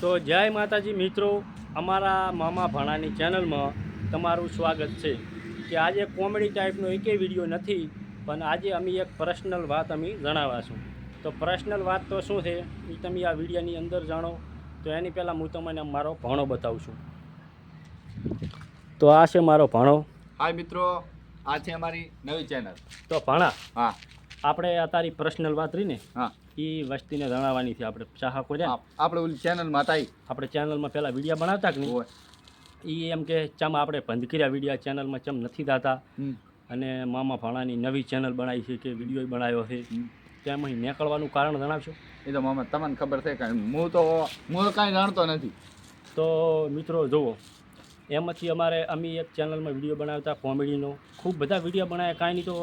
તો જય માતાજી મિત્રો અમારા મામા ભાણાની ચેનલમાં તમારું સ્વાગત છે. કે આજે કોમેડી ટાઈપનો એકેય વીડિયો નથી પણ આજે અમે એક પર્સનલ વાત અમે જણાવાશું. તો પર્સનલ વાત તો શું છે એ તમે આ વિડીયોની અંદર જાણો. તો એની પહેલાં હું તમને મારો ભાણો બતાવું છું તો આ છે મારો ભાણો. હાય મિત્રો આ છે અમારી નવી ચેનલ તો ભાણા હા. આપણે આ તારી પર્સનલ વાત રહી ને હા. એ વસ્તીને જણાવવાની છે આપણે. ચાહકો છે આપણે ઓલી ચેનલમાં થાય આપણે ચેનલમાં પહેલાં વિડીયા બનાવતા કે નહીં? એ એમ કે ચમ આપણે બંધ કર્યા વિડીયા ચેનલમાં ચમ નથી થતા અને મામા ભાણાની નવી ચેનલ બનાવી છે કે વીડિયો બનાવ્યો છે. તેમ અહીં નીકળવાનું કારણ જણાવશો? એ તો મામા તમને ખબર છે કાંઈ હું તો હું કાંઈ જાણતો નથી. તો મિત્રો જુઓ. એમાંથી અમારે અમે એક ચેનલમાં વીડિયો બનાવતા કોમેડીનો. ખૂબ બધા વીડિયો બનાવ્યા કાંઈ નહીં તો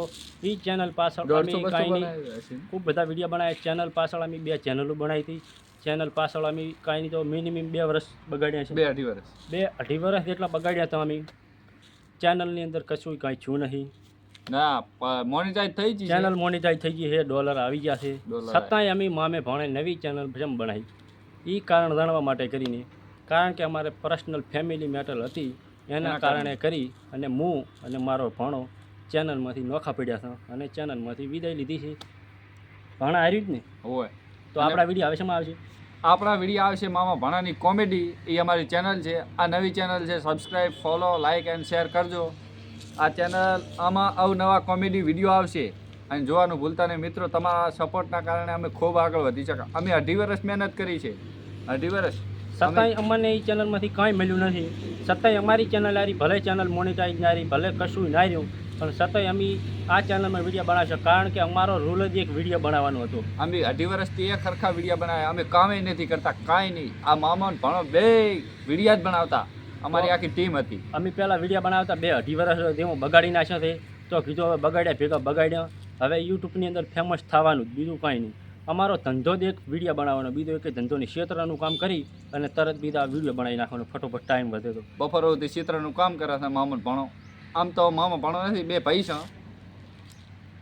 એ ચેનલ પાછળ અમે કાંઈ નહીં. ખૂબ બધા વીડિયો બનાવ્યા ચેનલ પાછળ અમે બે ચેનલો બનાવી હતી. ચેનલ પાછળ અમે કાંઈ નહીં તો મિનિમમ બે વર્ષ બગાડ્યા છે. બે અઢી વર્ષ બે અઢી વર્ષ જેટલા બગાડ્યા હતા અમે. ચેનલની અંદર કશું કાંઈ છું નહીં. ના મોનેટાઈઝ થઈ જ ચેનલ મોનેટાઈઝ થઈ ગઈ છે. ડોલર આવી ગયા છે. છતાંય અમે મામે ભણે નવી ચેનલ જેમ બનાવી. એ કારણ જાણવા માટે કરીને. કારણ કે અમારે પર્સનલ ફેમિલી મેટર હતી એના કારણે કરી અને હું અને મારો ભણો ચેનલમાંથી નોખા પડ્યા હતા અને ચેનલમાંથી વિદાય લીધી છે. ભણા આવી જ ને? હોય. તો આપણા વીડિયો આવે શેમાં આવશે? આપણા વીડિયો આવશે મામા ભાણાની કોમેડી એ અમારી ચેનલ છે. આ નવી ચેનલ છે subscribe follow like and share કરજો. આ ચેનલ આમાં અવનવા કોમેડી વીડિયો આવશે. અને જોવાનું ભૂલતા નહીં મિત્રો તમારા સપોર્ટના કારણે અમે ખૂબ આગળ વધી શકા અમે અઢી વર્ષ મહેનત કરી છે. અઢી વર્ષ. છતાંય અમને એ ચેનલમાંથી કાંઈ મળ્યું નથી. છતાંય અમારી ચેનલ આરી ભલે ચેનલ મોનિટાઈઝ ના રહી ભલે કશું ના રહ્યું પણ છતાંય અમે આ ચેનલમાં વીડિયો બનાવશે કારણ કે અમારો રૂલ જ એક વીડિયો બનાવવાનો હતો. અમે અઢી વર્ષથી એક સરખા વીડિયો બનાવ્યા. અમે કામે નથી કરતા કાંઈ નહીં. આ મામા ભણો બે વિડીયા જ બનાવતા. અમારી આખી ટીમ હતી. અમે પહેલાં વીડિયો બનાવતા બે અઢી વર્ષ જેવું બગાડી નાખ્યો છે. તો કીધું હવે બગાડ્યા ભેગા બગાડ્યા. હવે યુટ્યુબની અંદર ફેમસ થવાનું જ બીજું કાંઈ નહીં. અમારો ધંધો જ એક વીડિયો બનાવવાનો બીજો એક ધંધોની ક્ષેત્રનું કામ કરી અને તરત બીજા વીડિયો બનાવી નાખવાનો. ફટોફટ ટાઈમ વધે તો. બપોર સુધી ચિત્રનું કામ કરે છે મામા ભણો. આમ તો મામા ભણો નથી બે ભાઈ છે.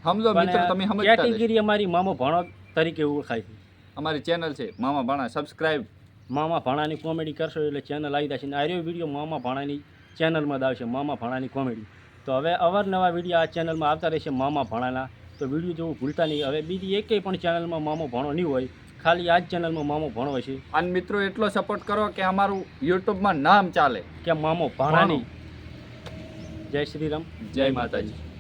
સમજો મિત્ર તમે સમજતા કેટેગરી અમારી મામો ભણો તરીકે ઓળખાય છે. અમારી ચેનલ છે મામા ભણા સબસ્ક્રાઇબ મામા ભાણાની કોમેડી કરશો એટલે ચેનલ આવી જશે. અને આર્યો વીડિયો મામા ભાણાની ચેનલમાં જ આવશે મામા ભાણાની કોમેડી તો હવે અવારનવા વીડિયો આ ચેનલમાં આવતા રહેશે મામા ભાણાના તો વીડિયો જોવું ભૂલતા નહીં. હવે બીજી એકેય પણ ચેનલમાં મામો ભણો નહીં હોય. ખાલી આ જ ચેનલમાં મામો ભણો છે. અને મિત્રો એટલો સપોર્ટ કરો કે અમારું યુટ્યુબમાં નામ ચાલે. કે મામો ભણા. નહીં. જય શ્રી રામ. જય માતાજી.